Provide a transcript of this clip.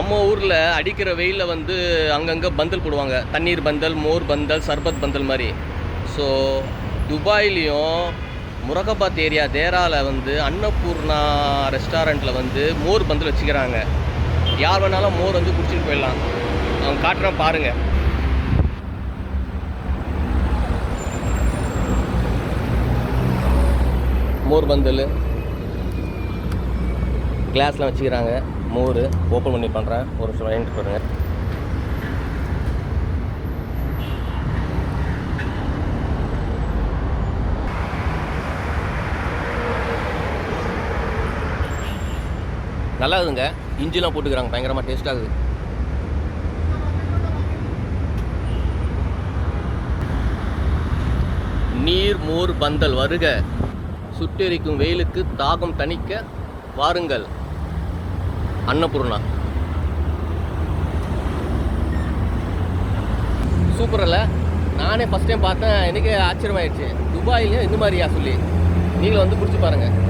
நம்ம ஊரில் அடிக்கிற வெயிலில் வந்து அங்கங்கே பந்தல் போடுவாங்க. தண்ணீர் பந்தல் மோர் பந்தல் சர்பத் பந்தல் மாதிரி. ஸோ துபாயிலையும் முரகபாத் ஏரியா தேராவில் வந்து அன்னபூர்ணா ரெஸ்டாரண்ட்டில் வந்து மோர் பந்தல் வச்சுக்கிறாங்க. யார் வேணாலும் மோர் வந்து குடிச்சிட்டு போயிடலாம். அவங்க காட்டுறேன் பாருங்கள் மோர் பந்தல். கிளாஸ்லாம் வச்சுக்கிறாங்க. மோர் ஓப்பன் பண்ணி பண்ணுறேன் ஒரு நிமிஷம் வாங்கிட்டு பாருங்க நல்லா இருக்குங்க. இஞ்சிலாம் போட்டுக்கிறாங்க. பயங்கரமாக டேஸ்ட்டாக இருக்குது நீர் மோர் பந்தல் வருக. சுட்டெரிக்கும் வெயிலுக்கு தாகம் தணிக்க வாருங்கள். அன்னபூர்ணா. சூப்பர் இல்லை. நானே ஃபஸ்ட் டைம் பார்த்தேன். எனக்கு ஆச்சரியமாயிடுச்சு. துபாயிலையும் இந்த மாதிரியா சொல்லி. நீங்களும் வந்து பிடிச்சி பாருங்கள்